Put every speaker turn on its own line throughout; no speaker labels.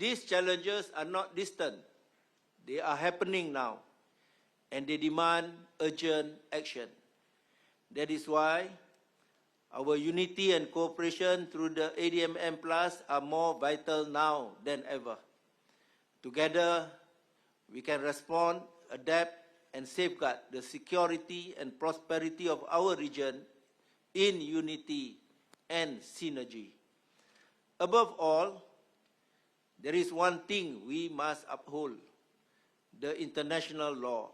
These challenges are not distant. They are happening now, and they demand urgent action. That is why our unity and cooperation through the ADMM Plus are more vital now than ever. Together, we can respond, adapt, and safeguard the security and prosperity of our region in unity and synergy. Above all, there is one thing we must uphold the international law.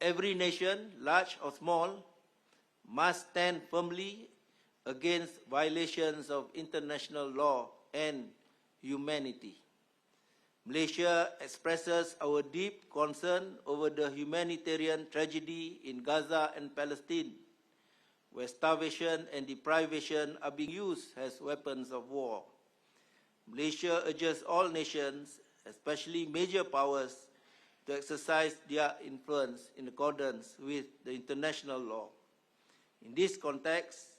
Every nation, large or small, must stand firmly against violations of international law and humanity. Malaysia expresses our deep concern over the humanitarian tragedy in Gaza and Palestine, where starvation and deprivation are being used as weapons of war. Malaysia urges all nations, especially major powers, to exercise their influence in accordance with the international law. In this context,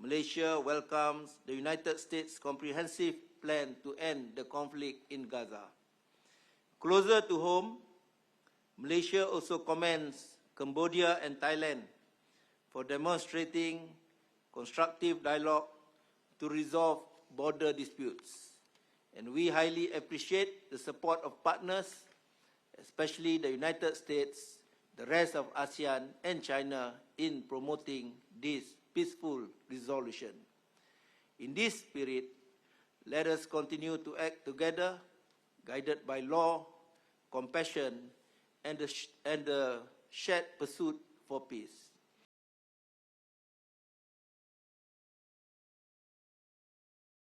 Malaysia welcomes the United States' comprehensive plan to end the conflict in Gaza. Closer to home, Malaysia also commends Cambodia and Thailand for demonstrating constructive dialogue to resolve border disputes. And we highly appreciate the support of partners, especially the United States, the rest of ASEAN, and China in promoting this peaceful resolution. In this spirit, let us continue to act together, guided by law, compassion, and the, sh- and the shared pursuit for peace.